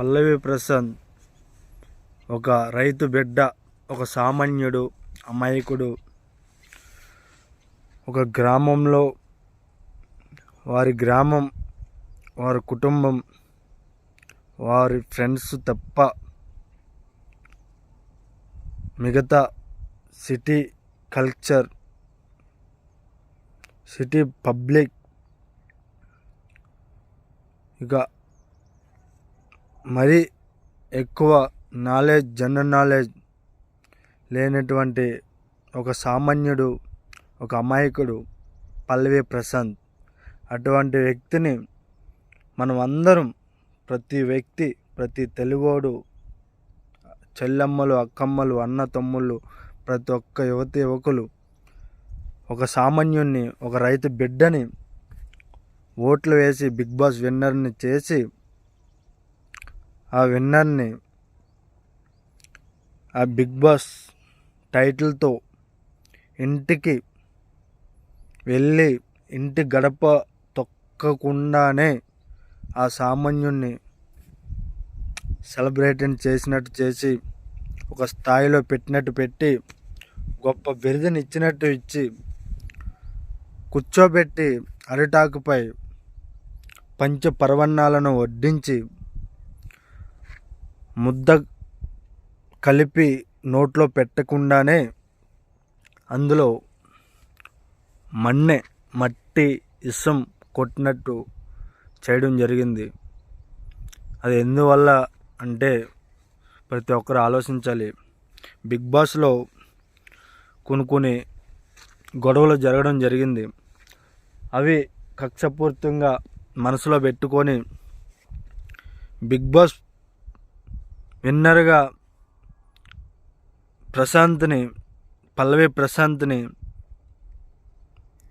పల్లవి ప్రసాద్ ఒక రైతు బిడ్డ ఒక సామాన్యుడు అమాయకుడు. ఒక గ్రామంలో వారి గ్రామం వారి కుటుంబం వారి ఫ్రెండ్స్ తప్ప మిగతా సిటీ కల్చర్ సిటీ పబ్లిక్ ఇక మరీ ఎక్కువ నాలెడ్జ్ జనరల్ నాలెడ్జ్ లేనటువంటి ఒక సామాన్యుడు ఒక అమాయకుడు పల్లవి ప్రశాంత్. అటువంటి వ్యక్తిని మనం అందరం ప్రతి వ్యక్తి ప్రతి తెలుగోడు చెల్లమ్మలు అక్కమ్మలు అన్న తమ్ముళ్ళు ప్రతి ఒక్క యువతి యువకులు ఒక సామాన్యుణ్ణి ఒక రైతు బిడ్డని ఓట్లు వేసి బిగ్ బాస్ విన్నర్ని చేసి ఆ విన్నర్ని ఆ బిగ్ బాస్ టైటిల్తో ఇంటికి వెళ్ళి ఇంటి గడప తొక్కకుండానే ఆ సామాన్యుణ్ణి సెలబ్రేటింగ్ చేసినట్టు చేసి ఒక స్థాయిలో పెట్టినట్టు పెట్టి గొప్ప బిరుదుని ఇచ్చినట్టు ఇచ్చి కూర్చోబెట్టి అరిటాకుపై పంచ పర్వణాలను వడ్డించి ముద్ద కలిపి నోట్లో పెట్టకుండానే అందులో మన్నె మట్టి ఇసం కొట్టినట్టు చేయడం జరిగింది. అది ఎందువల్ల అంటే ప్రతి ఒక్కరు ఆలోచించాలి. బిగ్ బాస్లో కొన్ని కొన్ని గొడవలు జరగడం జరిగింది. అవి కక్షపూర్తంగా మనసులో పెట్టుకొని బిగ్ బాస్ విన్నర్గా ప్రశాంత్ని పల్లవి ప్రశాంత్ని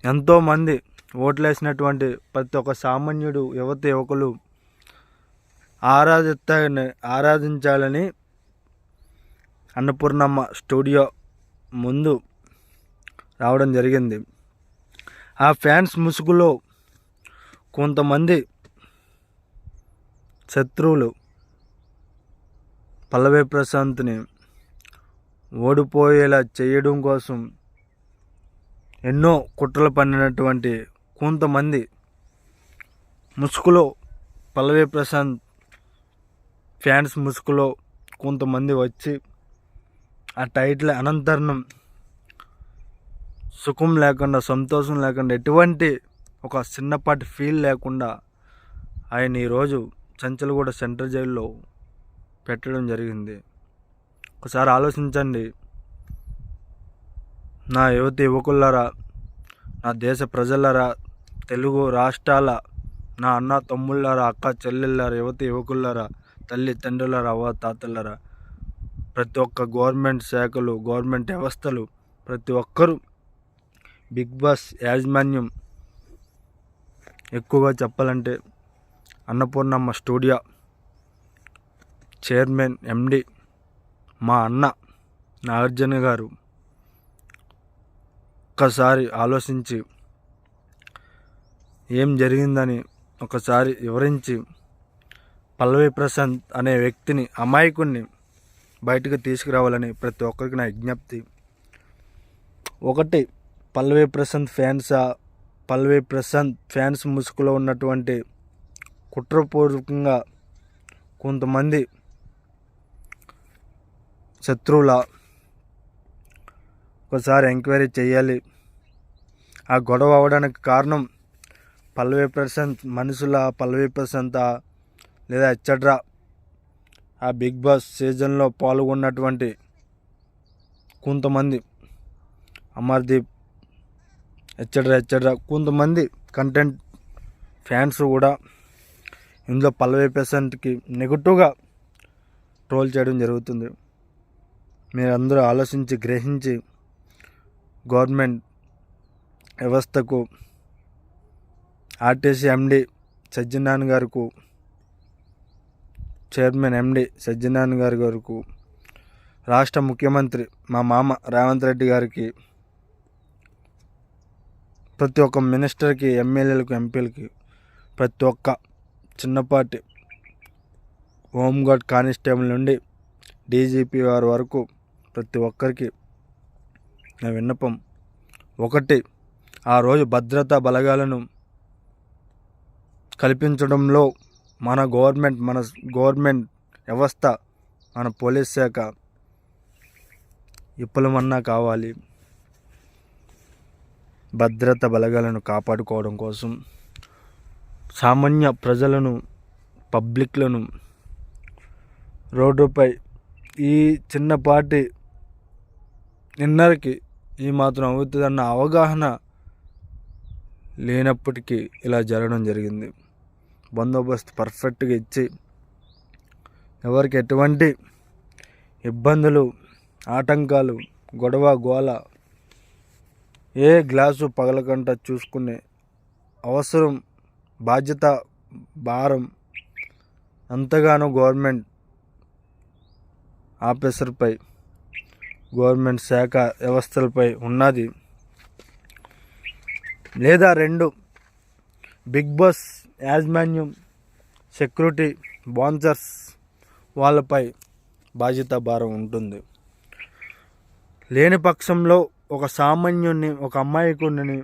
ఎంతోమంది ఓట్లేసినటువంటి ప్రతి ఒక్క సామాన్యుడు యువత యువకులు ఆరాధిస్తాని ఆరాధించాలని అన్నపూర్ణమ్మ స్టూడియో ముందు రావడం జరిగింది. ఆ ఫ్యాన్స్ ముసుగులో కొంతమంది శత్రువులు పల్లవి ప్రశాంత్ని ఓడిపోయేలా చేయడం కోసం ఎన్నో కుట్రలు పన్నినటువంటి కొంతమంది ముసుగులో పల్లవి ప్రశాంత్ ఫ్యాన్స్ ముసుగులో కొంతమంది వచ్చి ఆ టైటిల్ అనంతరం సుఖం లేకుండా సంతోషం లేకుండా ఎటువంటి ఒక చిన్నపాటి ఫీల్ లేకుండా ఆయన ఈరోజు చంచలగూడ సెంట్రల్ జైల్లో పెట్టడం జరిగింది. ఒకసారి ఆలోచించండి. నా యువతి యువకులరా నా దేశ ప్రజలరా తెలుగు రాష్ట్రాల నా అన్న తమ్ముళ్ళారా అక్క చెల్లెళ్ళారా యువతి యువకులరా తల్లి తండ్రులరా అవ్వ తాతలరా ప్రతి ఒక్క గవర్నమెంట్ శాఖలు గవర్నమెంట్ వ్యవస్థలు ప్రతి ఒక్కరూ బిగ్ బాస్ యాజమాన్యం ఎక్కువగా చెప్పాలంటే అన్నపూర్ణమ్మ స్టూడియో చైర్మన్ ఎండి మా అన్న నాగార్జున గారు ఒక్కసారి ఆలోచించి ఏం జరిగిందని ఒకసారి వివరించి పల్లవి ప్రశాంత్ అనే వ్యక్తిని అమాయకుణ్ణి బయటకు తీసుకురావాలని ప్రతి ఒక్కరికి నా విజ్ఞప్తి. ఒకటి పల్లవి ప్రశాంత్ ఫ్యాన్సా పల్లవి ప్రశాంత్ ఫ్యాన్స్ ముసుగులో ఉన్నటువంటి కుట్రపూర్వకంగా కొంతమంది శత్రువుల ఒకసారి ఎంక్వైరీ చేయాలి. ఆ గొడవ అవ్వడానికి కారణం పల్లవి ప్రశాంత్ మనుషుల పల్లవి ప్రశాంత లేదా ఎచ్చడ్రా ఆ బిగ్ బాస్ సీజన్లో పాల్గొన్నటువంటి కొంతమంది అమర్దీప్ ఎచ్చడ్రా ఎచ్చడ్రా కొంతమంది కంటెంట్ ఫ్యాన్స్ కూడా ఇందులో పల్లవి ప్రశాంత్కి నెగటివ్గా ట్రోల్ చేయడం జరుగుతుంది. మీరందరూ ఆలోచించి గ్రహించి గవర్నమెంట్ వ్యవస్థకు ఆర్టీసీ ఎండి సజ్జనాన్ గారికి చైర్మన్ ఎండి సజ్జనాన్ గారి గారికి రాష్ట్ర ముఖ్యమంత్రి మా మామ రేవంత్ రెడ్డి గారికి ప్రతి ఒక్క మినిస్టర్కి ఎమ్మెల్యేలకు ఎంపీలకి ప్రతి ఒక్క చిన్నపాటి హోంగార్డ్ కానిస్టేబుల్ నుండి డీజీపీ వారి వరకు ప్రతి ఒక్కరికి నా విన్నపం ఒకటి. ఆ రోజు భద్రతా బలగాలను కల్పించడంలో మన గవర్నమెంట్ మన గవర్నమెంట్ వ్యవస్థ మన పోలీస్ శాఖ విఫలమన్నా కావాలి. భద్రత బలగాలను కాపాడుకోవడం కోసం సామాన్య ప్రజలను పబ్లిక్లను రోడ్డుపై ఈ చిన్నపాటి నిన్నరికి ఈ మాత్రం అవుతుందన్న అవగాహన లేనప్పటికీ ఇలా జరగడం జరిగింది. బందోబస్తు పర్ఫెక్ట్గా ఇచ్చి ఎవరికి ఎటువంటి ఇబ్బందులు ఆటంకాలు గొడవ గోల ఏ గ్లాసు పగలకుండా చూసుకునే అవసరం బాధ్యత భారం ఎంతగానో గవర్నమెంట్ ఆఫీసర్పై గవర్నమెంట్ శాఖ వ్యవస్థలపై ఉన్నది. లేదా రెండు బిగ్ బాస్ యాజమాన్యం సెక్యూరిటీ బాన్సర్స్ వాళ్ళపై బాధ్యత భారం ఉంటుంది. లేని పక్షంలో ఒక సామాన్యుని ఒక అమ్మాయికుని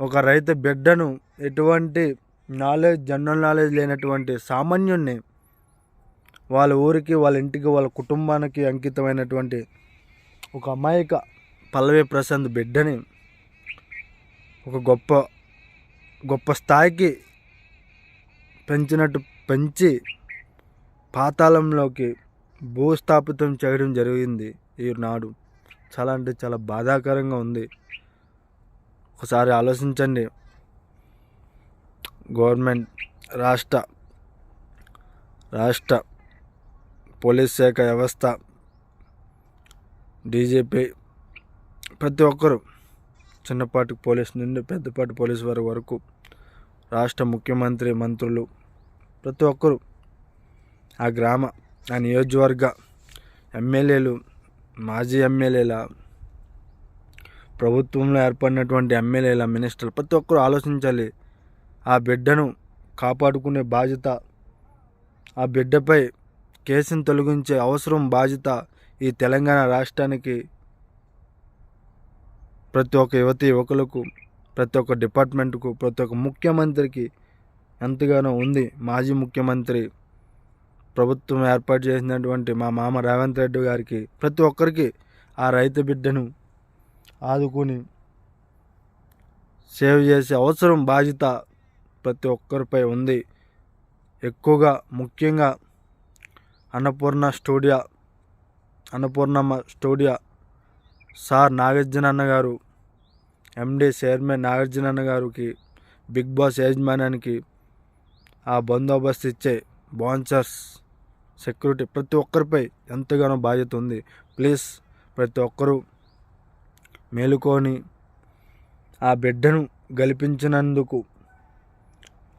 ఒక రైతు బిడ్డను ఎటువంటి నాలెడ్జ్ జనరల్ నాలెడ్జ్ లేనటువంటి సామాన్యుణ్ణి వాళ్ళ ఊరికి వాళ్ళ ఇంటికి వాళ్ళ కుటుంబానికి అంకితమైనటువంటి ఒక అమాయక పల్లవి ప్రశాంత్ బిడ్డని ఒక గొప్ప గొప్ప స్థాయికి పెంచినట్టు పెంచి పాతాళంలోకి భూస్థాపితం చేయడం జరిగింది ఈనాడు చాలా అంటే చాలా బాధాకరంగా ఉంది. ఒకసారి ఆలోచించండి. గవర్నమెంట్ రాష్ట్ర రాష్ట్ర పోలీస్ శాఖ వ్యవస్థ డీజీపీ ప్రతి ఒక్కరు చిన్నపాటి పోలీస్ నుండి పెద్దపాటి పోలీస్ వారి వరకు రాష్ట్ర ముఖ్యమంత్రి మంత్రులు ప్రతి ఒక్కరు ఆ గ్రామ ఆ నియోజకవర్గ ఎమ్మెల్యేలు మాజీ ఎమ్మెల్యేల ప్రభుత్వంలో ఏర్పడినటువంటి ఎమ్మెల్యేల మినిస్టర్లు ప్రతి ఒక్కరు ఆలోచించాలి. ఆ బిడ్డను కాపాడుకునే బాధ్యత ఆ బిడ్డపై కేసును తొలగించే అవసరం బాధ్యత ఈ తెలంగాణ రాష్ట్రానికి ప్రతి ఒక్క యువతి యువకులకు ప్రతి ఒక్క డిపార్ట్మెంట్కు ప్రతి ఒక్క ముఖ్యమంత్రికి ఎంతగానో ఉంది. మాజీ ముఖ్యమంత్రి ప్రభుత్వం ఏర్పాటు చేసినటువంటి మా మామ రేవంత్ రెడ్డి గారికి ప్రతి ఒక్కరికి ఆ రైతు బిడ్డను ఆదుకొని సేవ్ చేసే అవసరం బాధ్యత ప్రతి ఒక్కరిపై ఉంది. ఎక్కువగా ముఖ్యంగా Annapurna studio Annapurnamma studio. Sir Nagarjuna అన్న గారు ఎండి చైర్మన్ నాగార్జున అన్న గారికి బిగ్ బాస్ యాజమాన్యానికి ఆ బందోబస్తు ఇచ్చే బాన్సర్స్ సెక్యూరిటీ ప్రతి ఒక్కరిపై ఎంతగానో బాధ్యత ఉంది. ప్లీజ్ ప్రతి ఒక్కరూ మేలుకొని ఆ బిడ్డను గెలిపించినందుకు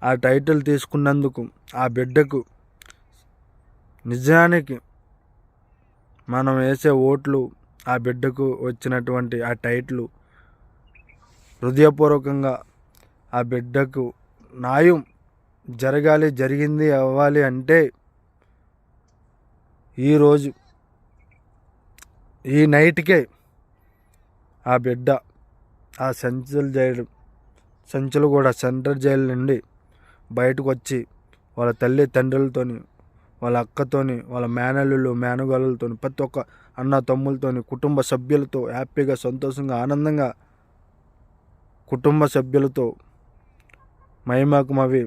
ఆ టైటిల్ తీసుకున్నందుకు ఆ బిడ్డకు నిజానికి మనం వేసే ఓట్లు ఆ బిడ్డకు వచ్చినటువంటి ఆ టైట్లు హృదయపూర్వకంగా ఆ బిడ్డకు న్యాయం జరగాలి జరిగింది అవ్వాలి అంటే ఈరోజు ఈ నైట్కే ఆ బిడ్డ ఆ సంచులు జైలు సంచులు కూడా సెంట్రల్ జైలు నుండి బయటకు వచ్చి వాళ్ళ తల్లి తండ్రులతోని వాళ్ళ అక్కతోని వాళ్ళ మేనల్లులు మేనగాళ్ళతో ప్రతి ఒక్క అన్న తమ్ములతోని కుటుంబ సభ్యులతో హ్యాపీగా సంతోషంగా ఆనందంగా కుటుంబ సభ్యులతో మహిమాకుమవి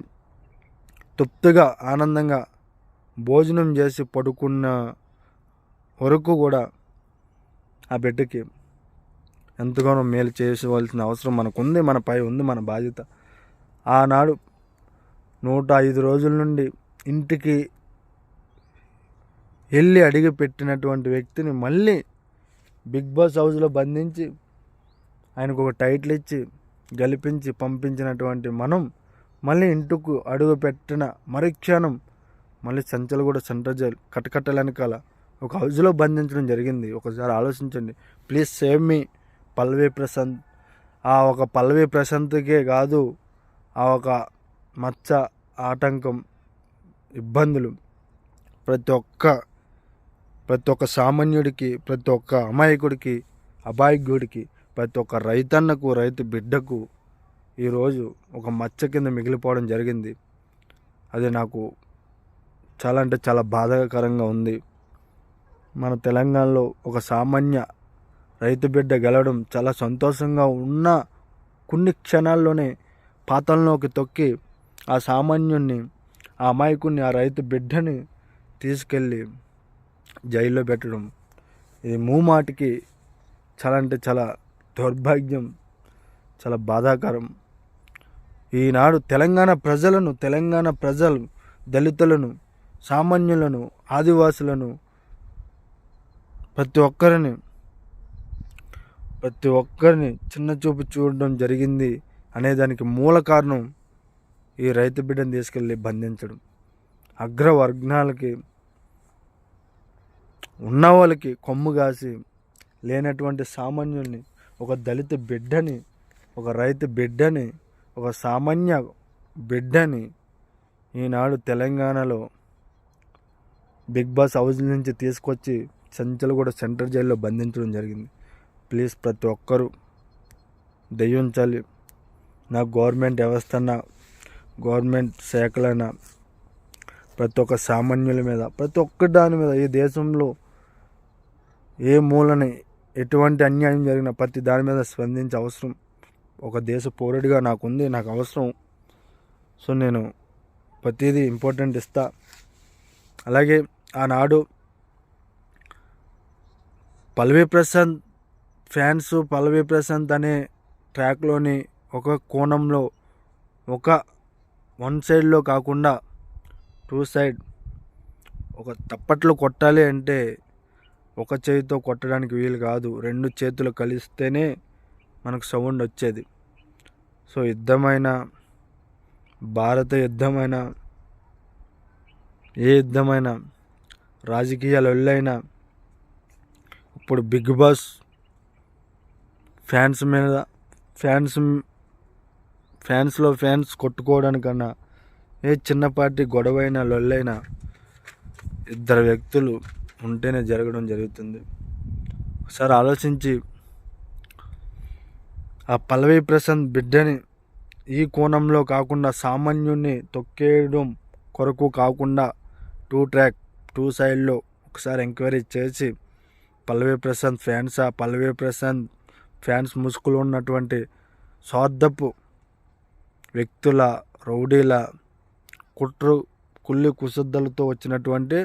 తృప్తిగా ఆనందంగా భోజనం చేసి పడుకున్న వరకు కూడా ఆ బిడ్డకి ఎంతగానో మేలు చేసుకోవాల్సిన అవసరం మనకుంది మన పై ఉంది మన బాధ్యత. ఆనాడు నూట ఐదు రోజుల నుండి ఇంటికి వెళ్ళి అడిగి పెట్టినటువంటి వ్యక్తిని మళ్ళీ బిగ్ బాస్ హౌస్లో బంధించి ఆయనకు ఒక టైటిల్ ఇచ్చి గెలిపించి పంపించినటువంటి మనం మళ్ళీ ఇంటికి అడుగు పెట్టిన మరుక్షణం మళ్ళీ సంచలు కూడా సెంటర్ జైలు కటకట్టలెనకాల ఒక హౌస్లో బంధించడం జరిగింది. ఒకసారి ఆలోచించండి. ప్లీజ్ సేవ్ మీ పల్లవి ప్రశాంత్. ఆ ఒక పల్లవి ప్రశాంత్కే కాదు ఆ ఒక మచ్చ ఆటంకం ఇబ్బందులు ప్రతి ఒక్క ప్రతి ఒక్క సామాన్యుడికి ప్రతి ఒక్క అమాయకుడికి అబాయకుడికి ప్రతి ఒక్క రైతన్నకు రైతు బిడ్డకు ఈరోజు ఒక మచ్చ కింద మిగిలిపోవడం జరిగింది. అది నాకు చాలా అంటే చాలా బాధాకరంగా ఉంది. మన తెలంగాణలో ఒక సామాన్య రైతు బిడ్డ గెలవడం చాలా సంతోషంగా ఉన్న కొన్ని క్షణాల్లోనే పాతంలోకి తొక్కి ఆ సామాన్యుణ్ణి ఆ అమాయకుడిని ఆ రైతు బిడ్డని తీసుకెళ్ళి జైల్లో పెట్టడం. ఇది మూమాటికి చాలా అంటే చాలా దౌర్భాగ్యం చాలా బాధాకరం. ఈనాడు తెలంగాణ ప్రజలను తెలంగాణ ప్రజలు దళితులను సామాన్యులను ఆదివాసులను ప్రతి ఒక్కరిని ప్రతి ఒక్కరిని చిన్న చూపు చూడడం జరిగింది అనేదానికి మూల కారణం ఈ రైతు బిడ్డను తీసుకెళ్ళి బంధించడం. అగ్రవర్గాలకి ఉన్న వాళ్ళకి కొమ్ము కాసి లేనటువంటి సామాన్యుల్ని ఒక దళిత బిడ్డని ఒక రైతు బిడ్డని ఒక సామాన్య బిడ్డని ఈనాడు తెలంగాణలో బిగ్ బాస్ హౌస్ నుంచి తీసుకొచ్చి కూడా సెంట్రల్ జైల్లో బంధించడం జరిగింది. ప్లీజ్ ప్రతి ఒక్కరూ దయ్యుంచాలి. నా గవర్నమెంట్ వ్యవస్థన గవర్నమెంట్ శాఖలైన ప్రతి ఒక్క సామాన్యుల మీద ప్రతి ఒక్క దాని మీద ఈ దేశంలో ఏ మూలని ఎటువంటి అన్యాయం జరిగిన ప్రతి దాని మీద స్పందించే అవసరం. ఒక దేశ పౌరుడిగా నాకుంది నాకు అవసరం. సో నేను ప్రతిదీ ఇంపార్టెంట్ ఇస్తా. అలాగే ఆనాడు పల్లవి ప్రశాంత్ ఫ్యాన్స్ పల్లవి ప్రశాంత్ అనే ట్రాక్లోని ఒక కోణంలో ఒక వన్ సైడ్లో కాకుండా టూ సైడ్ ఒక తప్పట్లు కొట్టాలి అంటే ఒక చేతితో కొట్టడానికి వీలు కాదు. రెండు చేతులు కలిస్తేనే మనకు సౌండ్ వచ్చేది. సో యుద్ధమైన భారత యుద్ధమైన ఏ యుద్ధమైనా రాజకీయాలు వెళ్ళైనా ఇప్పుడు బిగ్ బాస్ ఫ్యాన్స్ మీద ఫ్యాన్స్ ఫ్యాన్స్లో ఫ్యాన్స్ కొట్టుకోవడానికన్నా ఏ చిన్నపాటి గొడవైనా లొల్లైనా ఇద్దరు వ్యక్తులు ఉంటేనే జరగడం జరుగుతుంది. ఒకసారి ఆలోచించి ఆ పల్లవి ప్రసాద్ బిడ్డని ఈ కోణంలో కాకుండా సామాన్యుణ్ణి తొక్కేయడం కొరకు కాకుండా టూ ట్రాక్ టూ సైడ్లో ఒకసారి ఎంక్వైరీ చేసి పల్లవి ప్రశాంత్ ఫ్యాన్స్ ఆ పల్లవి ప్రశాంత్ ఫ్యాన్స్ ముసుగులో ఉన్నటువంటి స్వార్థపు వ్యక్తుల రౌడీల కుట్రు కుళ్ళి కుసుద్దలతో వచ్చినటువంటి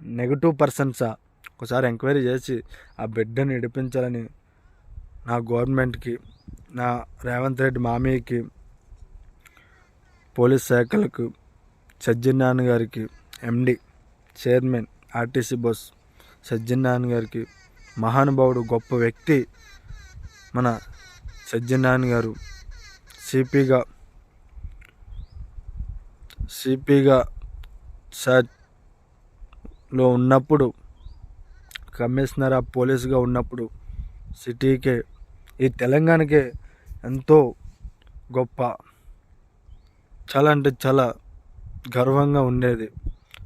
నెగటివ్ పర్సన్సా? ఒకసారి ఎంక్వైరీ చేసి ఆ బిడ్డని విడిపించాలని నా గవర్నమెంట్కి నా రేవంత్ రెడ్డి మామయ్యకి పోలీస్ శాఖలకు సజ్జనాన్న గారికి ఎండి చైర్మన్ ఆర్టీసీ బస్ సజ్జనాన్న గారికి మహానుభావుడు గొప్ప వ్యక్తి మన సజ్జనాన్న గారు సిపిగా సిపిగా లో ఉన్నప్పుడు కమిషనర్ ఆఫ్ పోలీస్గా ఉన్నప్పుడు సిటీకే ఈ తెలంగాణకే ఎంతో గొప్ప చాలా అంటే చాలా గర్వంగా ఉండేది.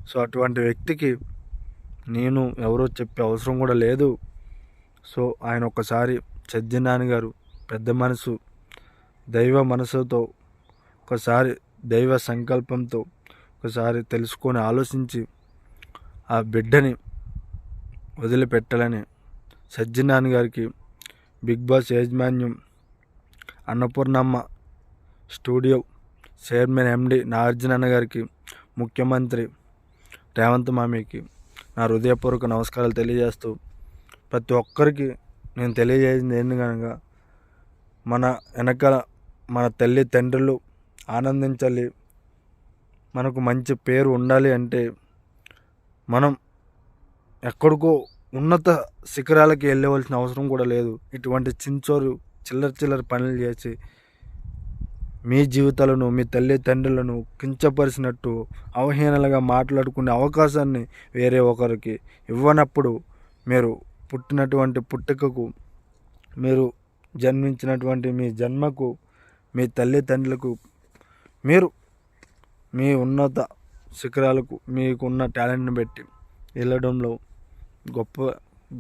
సో అటువంటి వ్యక్తికి నేను ఎవరో చెప్పే అవసరం కూడా లేదు. సో ఆయన ఒకసారి సజ్జనాని గారు పెద్ద మనసు దైవ మనసుతో ఒకసారి దైవ సంకల్పంతో ఒకసారి తెలుసుకొని ఆలోచించి ఆ బిడ్డని వదిలిపెట్టాలని సజ్జనాన్ గారికి బిగ్ బాస్ యాజమాన్యం Annapurnamma studio chairman MD Nagarjuna అన్న గారికి ముఖ్యమంత్రి రేవంత్ మామికి నా హృదయపూర్వక నమస్కారాలు తెలియజేస్తూ ప్రతి ఒక్కరికి నేను తెలియజేసింది ఏంటి కనుక మన వెనకాల మన తల్లి తండ్రులు ఆనందించాలి మనకు మంచి పేరు ఉండాలి అంటే మనం ఎక్కడికో ఉన్నత శిఖరాలకి వెళ్ళవలసిన అవసరం కూడా లేదు. ఇటువంటి చించోరు చిల్లర చిల్లర పనులు చేసి మీ జీవితాలను మీ తల్లిదండ్రులను కించపరిచినట్టు అవహీనలుగా మాట్లాడుకునే అవకాశాన్ని వేరే ఒకరికి ఇవ్వనప్పుడు మీరు పుట్టినటువంటి పుట్టుకకు మీరు జన్మించినటువంటి మీ జన్మకు మీ తల్లిదండ్రులకు మీరు మీ ఉన్నత శిఖరాలకు మీకున్న టాలెంట్ని పెట్టి వెళ్ళడంలో గొప్ప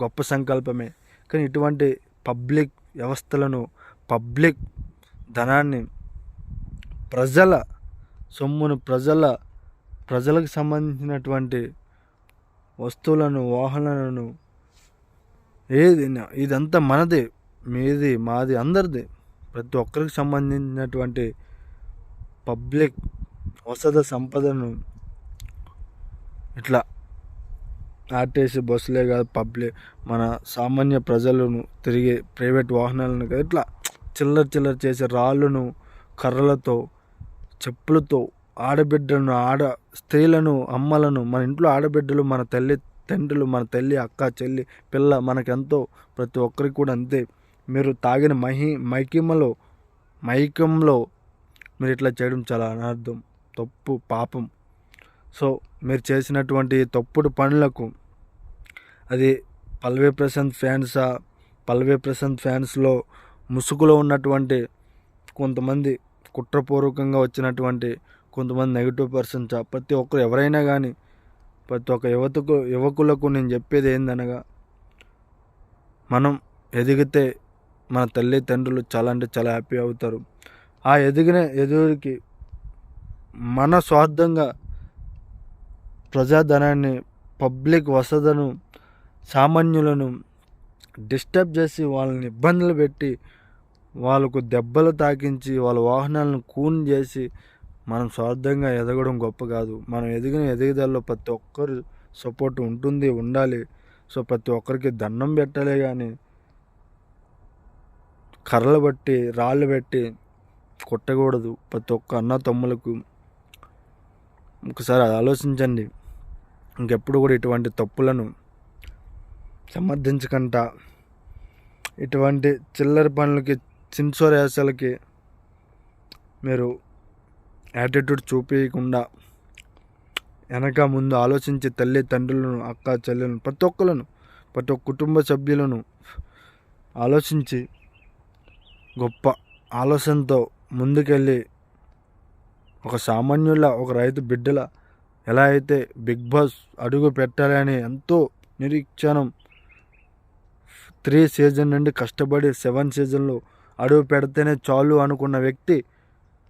గొప్ప సంకల్పమే. కానీ ఇటువంటి పబ్లిక్ వ్యవస్థలను పబ్లిక్ ధనాన్ని ప్రజల సొమ్మును ప్రజల ప్రజలకు సంబంధించినటువంటి వస్తువులను వాహనాలను ఏది ఇదంతా మనదే మీది మాది అందరిది. ప్రతి ఒక్కరికి సంబంధించినటువంటి పబ్లిక్ వసత సంపదను ఇట్లా ఆర్టీసీ బస్సులే కాదు పబ్లిక్ మన సామాన్య ప్రజలను తిరిగే ప్రైవేట్ వాహనాలను కాదు ఇట్లా చిల్లర చిల్లర చేసే రాళ్ళను కర్రలతో చెప్పులతో ఆడబిడ్డలను ఆడ స్త్రీలను అమ్మలను మన ఇంట్లో ఆడబిడ్డలు మన తల్లి తండ్రులు మన తల్లి అక్క చెల్లి పిల్ల మనకెంతో ప్రతి ఒక్కరికి కూడా అంతే. మీరు తాగిన మహి మైకిమలో మైకంలో మీరు ఇట్లా చేయడం చాలా అనర్థం తప్పు పాపం. సో మీరు చేసినటువంటి తప్పుడు పనులకు అది పల్వే ప్రశాంత్ ఫ్యాన్సా పల్వే ప్రశాంత్ ఫ్యాన్స్లో ముసుగులో ఉన్నటువంటి కొంతమంది కుట్రపూర్వకంగా వచ్చినటువంటి కొంతమంది నెగిటివ్ పర్సన్స్ ప్రతి ఒక్కరు ఎవరైనా కానీ ప్రతి ఒక్క యువతకు యువకులకు నేను చెప్పేది ఏందనగా మనం ఎదిగితే మన తల్లిదండ్రులు చాలా అంటే చాలా హ్యాపీ అవుతారు. ఆ ఎదిగిన ఎదురుకి మన స్వార్థంగా ప్రజాధనాన్ని పబ్లిక్ వసతను సామాన్యులను డిస్టర్బ్ చేసి వాళ్ళని ఇబ్బందులు పెట్టి వాళ్ళకు దెబ్బలు తాకించి వాళ్ళ వాహనాలను కూన్ చేసి మనం స్వార్థంగా ఎదగడం గొప్ప కాదు. మనం ఎదిగిన ఎదుగుదలలో ప్రతి ఒక్కరు సపోర్ట్ ఉంటుంది ఉండాలి. సో ప్రతి ఒక్కరికి దండం పెట్టాలి కానీ కర్రలు బట్టి రాళ్ళు పెట్టి కొట్టకూడదు. ప్రతి ఒక్క అన్న తమ్ములకు ఒకసారి ఆలోచించండి. ఇంకెప్పుడు కూడా ఇటువంటి తప్పులను సమర్థించకుండా ఇటువంటి చిల్లర పనులకి చిన్సోర్ మీరు యాటిట్యూడ్ చూపించకుండా వెనక ముందు ఆలోచించి తల్లి తండ్రులను అక్క చెల్లెలను ప్రతి ఒక్కలను ప్రతి ఒక్క కుటుంబ సభ్యులను ఆలోచించి గొప్ప ఆలోచనతో ముందుకెళ్ళి ఒక సామాన్యుల ఒక రైతు బిడ్డల ఎలా అయితే బిగ్ బాస్ అడుగు పెట్టాలని ఎంతో నిరీక్షణం త్రీ సీజన్ నుండి కష్టపడి సెవెన్ సీజన్లో అడుగు పెడితేనే చాలు అనుకున్న వ్యక్తి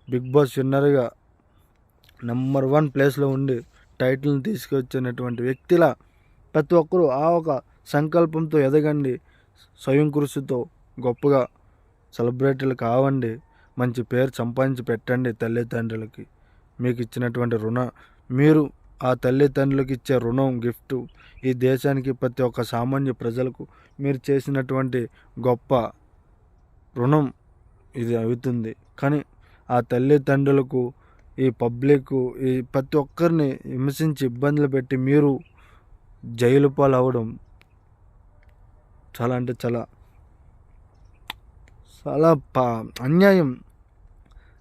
బిగ్ బాస్ విన్నర్గా నెంబర్ వన్ ప్లేస్లో ఉండి టైటిల్ని తీసుకొచ్చినటువంటి వ్యక్తిలా ప్రతి ఒక్కరూ ఆ ఒక సంకల్పంతో ఎదగండి స్వయం కృషితో గొప్పగా సెలబ్రిటీలు కావండి మంచి పేరు సంపాదించి పెట్టండి తల్లిదండ్రులకి. మీకు ఇచ్చినటువంటి రుణ మీరు ఆ తల్లిదండ్రులకు ఇచ్చే రుణం గిఫ్ట్ ఈ దేశానికి ప్రతి ఒక్క సామాన్య ప్రజలకు మీరు చేసినటువంటి గొప్ప రుణం ఇది అవుతుంది. కానీ ఆ తల్లిదండ్రులకు ఈ పబ్లిక్ ఈ ప్రతి ఒక్కరిని హింసించి ఇబ్బందులు పెట్టి మీరు జైలు పాలు అవ్వడం చాలా అంటే చాలా చాలా పా అన్యాయం.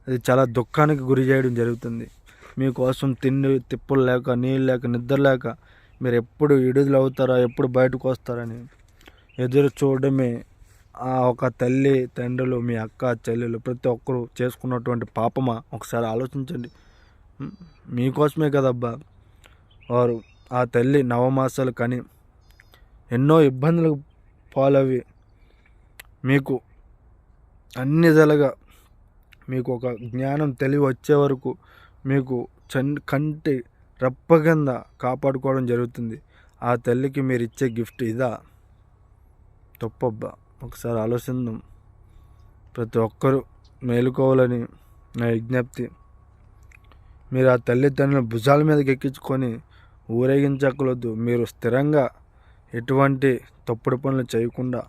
అది చాలా దుఃఖానికి గురి చేయడం జరుగుతుంది. మీకోసం తిండి తిప్పులు లేక నీళ్ళు లేక నిద్ర లేక మీరు ఎప్పుడు విడుదల అవుతారా ఎప్పుడు బయటకు వస్తారని ఎదురు చూడడమే ఆ ఒక తల్లి తండ్రులు మీ అక్క చెల్లెలు ప్రతి ఒక్కరు చేసుకున్నటువంటి పాపమా? ఒకసారి ఆలోచించండి. మీకోసమే కదబ్బా. వారు ఆ తల్లి నవమాసాలు కానీ ఎన్నో ఇబ్బందులకు పాలవి. మీకు అన్ని విధాలుగా మీకు ఒక జ్ఞానం తెలివి వచ్చే వరకు మీకు చన్ కంటి రెప్ప కింద కాపాడుకోవడం జరుగుతుంది. ఆ తల్లికి మీరు ఇచ్చే గిఫ్ట్ ఇదా? తప్పబ్బా. ఒకసారి ఆలోచిద్దాం. ప్రతి ఒక్కరూ మేలుకోవాలని నా విజ్ఞప్తి. మీరు ఆ తల్లిదండ్రుల భుజాల మీదకి ఎక్కించుకొని ఊరేగించకూడదు మీరు స్థిరంగా ఎటువంటి తప్పుడు పనులు చేయకుండా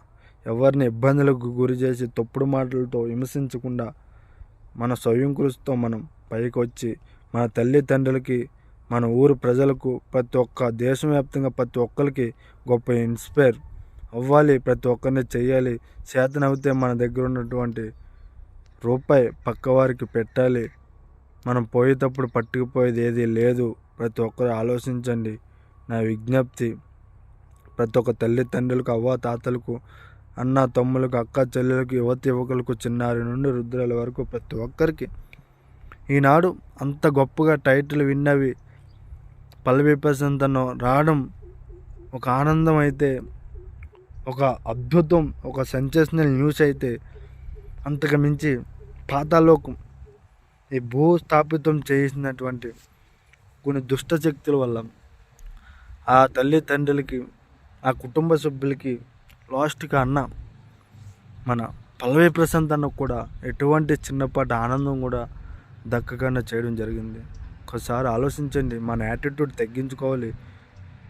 ఎవరిని ఇబ్బందులకు గురి చేసి తప్పుడు మాటలతో హింసించకుండా మన స్వయం కృషితో మనం పైకి వచ్చి మన తల్లిదండ్రులకి మన ఊరు ప్రజలకు ప్రతి ఒక్క దేశవ్యాప్తంగా ప్రతి ఒక్కరికి గొప్ప ఇన్స్పైర్ అవ్వాలి ప్రతి ఒక్కరిని చేయాలి చేతనవుతే మన దగ్గర ఉన్నటువంటి రూపాయి పక్కవారికి పెట్టాలి. మనం పోయేటప్పుడు పట్టుకుపోయేది ఏది లేదు. ప్రతి ఒక్కరు ఆలోచించండి. నా విజ్ఞప్తి ప్రతి ఒక్క తల్లిదండ్రులకు అవ్వ తాతలకు అన్న తమ్ములకు అక్క చెల్లెలకు యువతి యువకులకు చిన్నారి నుండి రుద్రాల వరకు ప్రతి ఒక్కరికి ఈనాడు అంత గొప్పగా టైటిల్ విన్నవి పల్లవి ప్రశాంతను రావడం ఒక ఆనందం అయితే ఒక అద్భుతం ఒక సెన్సేషనల్ న్యూస్ అయితే అంతకు మించి పాతాలోకం ఈ భూస్థాపితం చేసినటువంటి కొన్ని దుష్ట శక్తుల వల్ల ఆ తల్లిదండ్రులకి ఆ కుటుంబ సభ్యులకి లాస్ట్గా అన్న మన పల్లవి ప్రశాంత్ అన్న కూడా ఎటువంటి చిన్నపాటి ఆనందం కూడా దక్కకుండా చేయడం జరిగింది. ఒకసారి ఆలోచించండి మన యాటిట్యూడ్ తగ్గించుకోవాలి.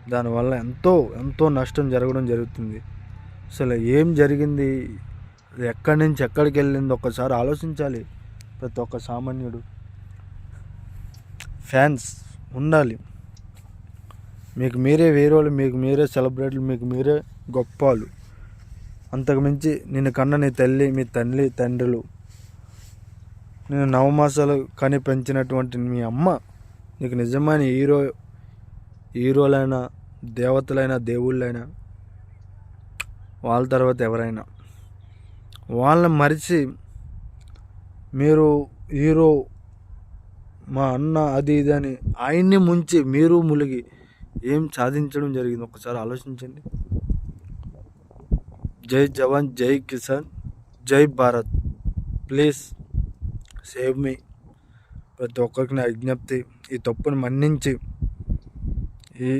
దానివల్ల ఎంతో ఎంతో నష్టం జరగడం జరుగుతుంది. అసలు ఏం జరిగింది? ఎక్కడి నుంచి ఎక్కడికి వెళ్ళింది? ఒక్కసారి ఆలోచించాలి. ప్రతి ఒక్క సామాన్యుడు ఫ్యాన్స్ ఉండాలి. మీకు మీరే వేరేవాళ్ళు మీకు మీరే సెలబ్రిటీలు మీకు మీరే గొప్ప వాళ్ళు అంతకు నిన్ను కన్న నీ తల్లి మీ తల్లి తండ్రులు నేను నవమాసాలు కని పెంచినటువంటి మీ అమ్మ నీకు నిజమైన హీరో హీరోలైనా దేవతలైనా దేవుళ్ళైనా వాళ్ళ తర్వాత ఎవరైనా వాళ్ళని మరిచి మీరు హీరో మా అన్న అది ఇది అని ఆయన్ని ముంచి మీరు ములిగి ఏం సాధించడం జరిగింది? ఒకసారి ఆలోచించండి. జై జవాన్ జై కిసాన్ జై భారత్. ప్లీజ్. సేవ్ మీ. ప్రతి ఒక్కరికి నా విజ్ఞప్తి ఈ తప్పును మన్నించి ఈ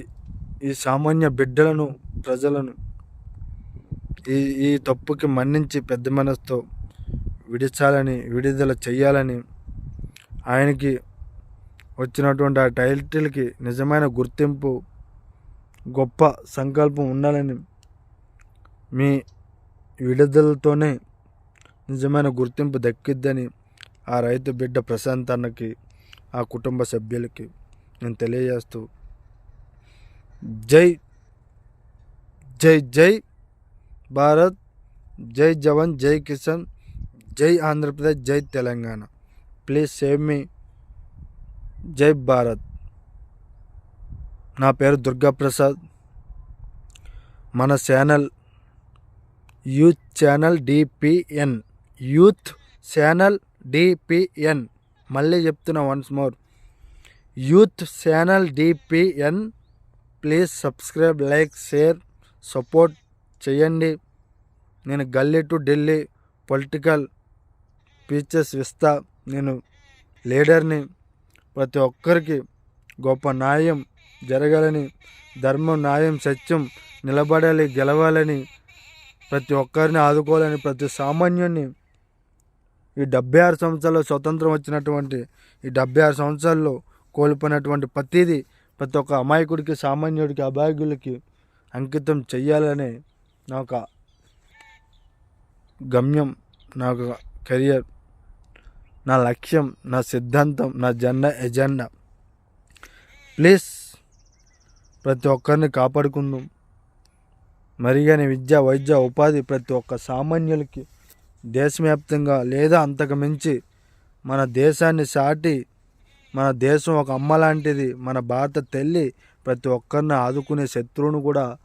ఈ సామాన్య బిడ్డలను ప్రజలను ఈ ఈ తప్పుకి మన్నించి పెద్ద మనసుతో విడిచాలని విడుదల చేయాలని ఆయనకి వచ్చినటువంటి ఆ టైటిల్కి నిజమైన గుర్తింపు గొప్ప సంకల్పం ఉండాలని మీ విడుదలతోనే నిజమైన గుర్తింపు దక్కిద్దని ఆ రైతు బిడ్డ ప్రశాంత్ అన్నకి ఆ కుటుంబ సభ్యులకి నేను తెలియజేస్తూ జై జై జై భారత్ జై జవాన్ జై కిసాన్ జై ఆంధ్రప్రదేశ్ జై తెలంగాణ. ప్లీజ్ సేవ్ మీ. జై భారత్. నా పేరు దుర్గాప్రసాద్. మన channel youth channel DPN. Youth channel DPN మళ్ళీ చెప్తున్నా once more youth channel DPN please subscribe like share support చేయండి. నేను galli to Delhi political speeches ఇస్తా నేను లీడర్ని. ప్రతి ఒక్కరికి గొప్ప న్యాయం జరగాలని ధర్మం న్యాయం సత్యం నిలబడాలి గెలవాలని ప్రతి ఒక్కరిని ఆదుకోవాలని ప్రతి సామాన్యుని ఈ డెబ్బై ఆరు సంవత్సరాల్లో స్వతంత్రం వచ్చినటువంటి ఈ డెబ్బై ఆరు సంవత్సరాల్లో కోల్పోయినటువంటి ప్రతిదీ ప్రతి ఒక్క అమాయకుడికి సామాన్యుడికి అభాగ్యులకి అంకితం చెయ్యాలనే నా ఒక గమ్యం నా ఒక కెరియర్ నా లక్ష్యం నా సిద్ధాంతం నా జెండా ఎజెండా. ప్లీజ్ ప్రతి ఒక్కరిని కాపాడుకుందాం. మరిగానే విద్య వైద్య ఉపాధి ప్రతి ఒక్క సామాన్యులకి దేశవ్యాప్తంగా లేదా అంతకు మించి మన దేశాన్ని సాటి మన దేశం ఒక అమ్మ లాంటిది మన భారత తల్లి ప్రతి ఒక్కరిని ఆదుకునే శత్రువును కూడా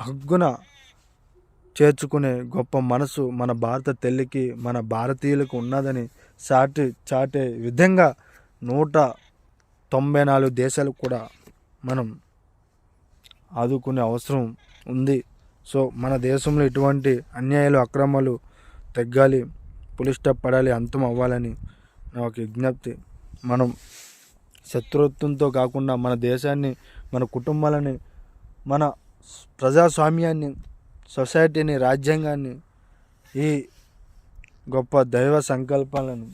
హగ్గున చేర్చుకునే గొప్ప మనసు మన భారత తల్లికి మన భారతీయులకు ఉన్నదని చాటి చాటే విధంగా నూట తొంభై నాలుగు దేశాలకు కూడా మనం ఆదుకునే అవసరం ఉంది. సో మన దేశంలో ఇటువంటి అన్యాయాలు అక్రమాలు తగ్గాలి పులి స్టాప్ పడాలి అంతం అవ్వాలని నా ఒక విజ్ఞప్తి. మనం శత్రుత్వంతో కాకుండా మన దేశాన్ని మన కుటుంబాలని మన ప్రజాస్వామ్యాన్ని సొసైటీని రాజ్యాంగాన్ని ఈ గొప్ప దైవ సంకల్పాలను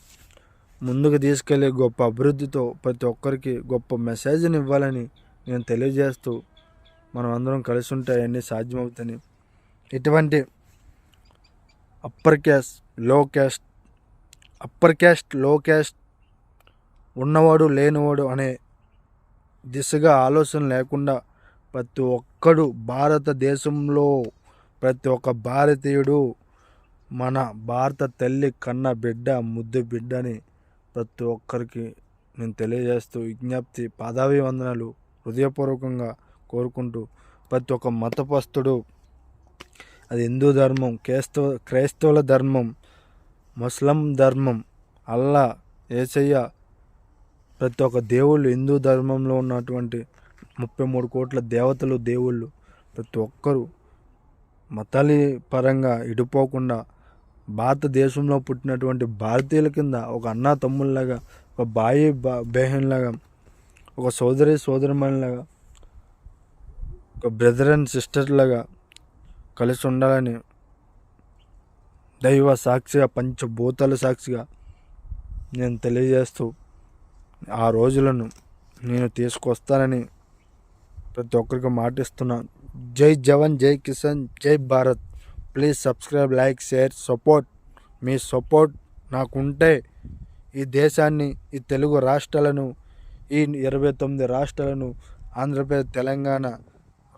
ముందుకు తీసుకెళ్ళే గొప్ప అభివృద్ధితో ప్రతి ఒక్కరికి గొప్ప మెసేజ్ని ఇవ్వాలని నేను తెలియజేస్తూ మనం అందరం కలిసి ఉంటే అవన్నీ సాధ్యమవుతాయి ఇటువంటి అప్పర్ క్యాస్ట్లో క్యాస్ట్ అప్పర్ క్యాస్ట్లో క్యాస్ట్ ఉన్నవాడు లేనివాడు అనే దిశగా ఆలోచన లేకుండా ప్రతి ఒక్కడు భారతదేశంలో ప్రతి ఒక్క భారతీయుడు మన భారత తల్లి కన్న బిడ్డ ముద్దు బిడ్డని ప్రతి ఒక్కరికి నేను తెలియజేస్తూ విజ్ఞప్తి పదవి వందనలు హృదయపూర్వకంగా కోరుకుంటూ ప్రతి ఒక్క మతపస్తుడు అది హిందూ ధర్మం క్రైస్తవ క్రైస్తవుల ధర్మం ముస్లిం ధర్మం అల్లా ఏసయ్య ప్రతి ఒక్క దేవుళ్ళు హిందూ ధర్మంలో ఉన్నటువంటి ముప్పై మూడు కోట్ల దేవతలు దేవుళ్ళు ప్రతి ఒక్కరూ మతాలి పరంగా ఇడిపోకుండా భారతదేశంలో పుట్టినటువంటి భారతీయుల కింద ఒక అన్న తమ్ముళ్ళలాగా ఒక బాయి బా బేహన్లాగా ఒక సోదరి సోదరిమణిలాగా ఒక బ్రదర్ అండ్ సిస్టర్ లాగా కలిసి ఉండాలని దైవ సాక్షిగా పంచభూతాల సాక్షిగా నేను తెలియజేస్తూ ఆ రోజులను నేను తీసుకొస్తానని ప్రతి ఒక్కరికి మాటిస్తున్నాను జై జవాన్ జై కిసాన్ జై Bharat. Please subscribe like share support. Me support నాకుంటే ఈ దేశాన్ని ఈ తెలుగు రాష్ట్రాలను ఈ ఇరవై తొమ్మిది రాష్ట్రాలను ఆంధ్రప్రదేశ్ తెలంగాణ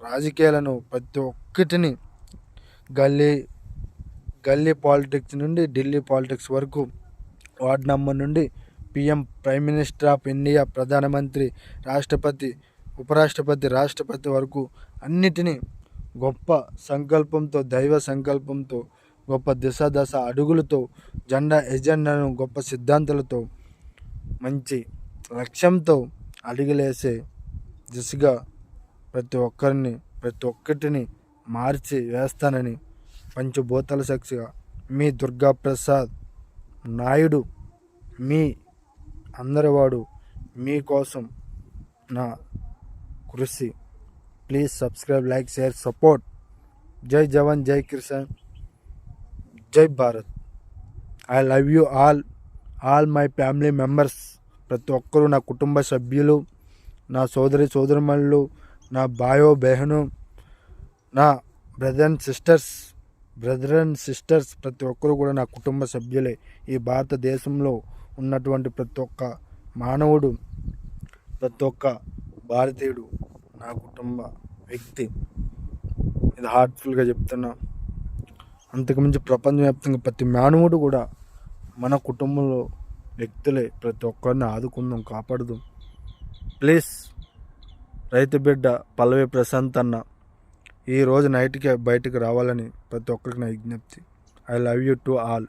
రాజకీయాలను ప్రతి ఒక్కటిని గల్లీ గల్లీ పాలిటిక్స్ నుండి ఢిల్లీ పాలిటిక్స్ వరకు వార్డ్ నంబర్ నుండి PM prime minister of India ప్రధానమంత్రి రాష్ట్రపతి ఉపరాష్ట్రపతి రాష్ట్రపతి వరకు అన్నిటినీ గొప్ప సంకల్పంతో దైవ సంకల్పంతో గొప్ప దిశ దశ అడుగులతో జెండా ఎజెండాను గొప్ప సిద్ధాంతాలతో మంచి లక్ష్యంతో అడుగులేసే దిశగా ప్రతి ఒక్కరిని ప్రతి ఒక్కటిని మార్చి వేస్తానని పంచభూతాల సాక్షిగా మీ దుర్గా ప్రసాద్ నాయుడు మీ అందరివాడు మీకోసం నా కృషి. Please subscribe like share support. జై జవాన్ జై కిసాన్ జై Bharat. I love you all all my family members. ప్రతి ఒక్కరూ నా కుటుంబ సభ్యులు నా సోదరి సోదరిమణులు నా బాయో బెహను నా brother and sisters brother and sisters ప్రతి ఒక్కరు కూడా నా కుటుంబ సభ్యులే. ఈ భారతదేశంలో ఉన్నటువంటి ప్రతి ఒక్క మానవుడు ప్రతి ఒక్క భారతీయుడు నా కుటుంబ వ్యక్తి. ఇది హార్ట్ఫుల్గా చెప్తున్నా. అంతకుమించి ప్రపంచవ్యాప్తంగా ప్రతి మానవుడు కూడా మన కుటుంబంలో వ్యక్తులే. ప్రతి ఒక్కరిని ఆదుకుందాం కాపాడుదాం. ప్లీజ్ రైతు బిడ్డ పల్లవి ప్రశాంత్ అన్న. ఈరోజు నైట్కి బయటకు రావాలని ప్రతి ఒక్కరికి నా విజ్ఞప్తి. I love you to all.